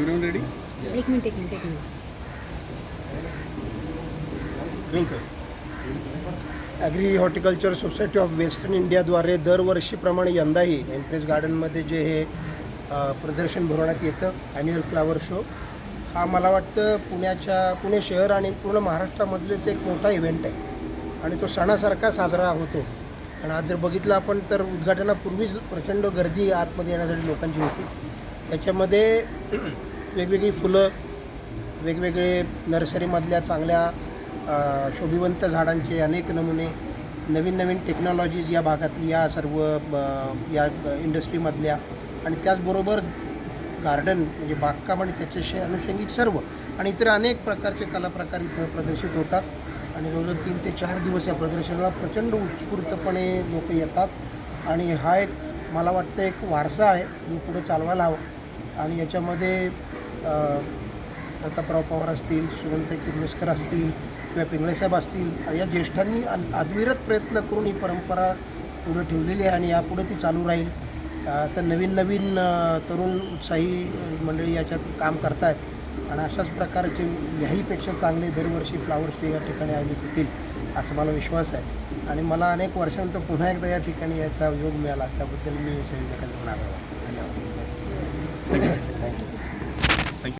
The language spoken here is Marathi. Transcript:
Everyone ready? एक मिनिट एक मिनिट एक minute Roll, sir. Agri horticulture society of western इंडियाद्वारे दरवर्षीप्रमाणे यंदाही एम्प्रेस गार्डनमध्ये जे हे प्रदर्शन भरवण्यात येतं ॲन्युअल फ्लावर शो हा मला वाटतं पुण्याच्या पुणे शहर आणि पूर्ण महाराष्ट्रामधलेच एक मोठा इव्हेंट आहे आणि तो सणासारखा साजरा होतो. आणि आज जर बघितलं आपण तर उद्घाटनापूर्वीच प्रचंड गर्दी आतमध्ये येण्यासाठी लोकांची होती. त्याच्यामध्ये वेगवेगळी फुलं वेगवेगळे नर्सरीमधल्या चांगल्या शोभिवंत झाडांचे अनेक नमुने नवीन नवीन टेक्नॉलॉजीज या भागातली या सर्व या इंडस्ट्रीमधल्या आणि त्याचबरोबर गार्डन म्हणजे बागकाम आणि त्याच्याशी अनुषंगिक सर्व आणि इतर अनेक प्रकारचे कलाप्रकार इथं प्रदर्शित होतात. आणि जवळजवळ तीन ते चार दिवस या प्रदर्शनाला प्रचंड उत्स्फूर्तपणे लोक येतात. आणि हा एक मला वाटतं एक वारसा आहे जो पुढे चालवायला हवा. आणि याच्यामध्ये प्रतापराव पवार असतील सुगंध किर्लोस्कर असतील किंवा पिंगळेसाहेब असतील या ज्येष्ठांनी अद्विरत प्रयत्न करून ही परंपरा पुढे ठेवलेली आहे आणि यापुढे ती चालू राहील. तर नवीन नवीन तरुण उत्साही मंडळी याच्यात काम करत आहेत आणि अशाच प्रकारचे ह्याहीपेक्षा चांगले दरवर्षी फ्लावर्स डे या ठिकाणी आयोजित होतील असा मला विश्वास आहे. आणि मला अनेक वर्षानंतर पुन्हा एकदा या ठिकाणी याचा योग मिळाला. त्याबद्दल मी संयोजकांना धन्यवाद.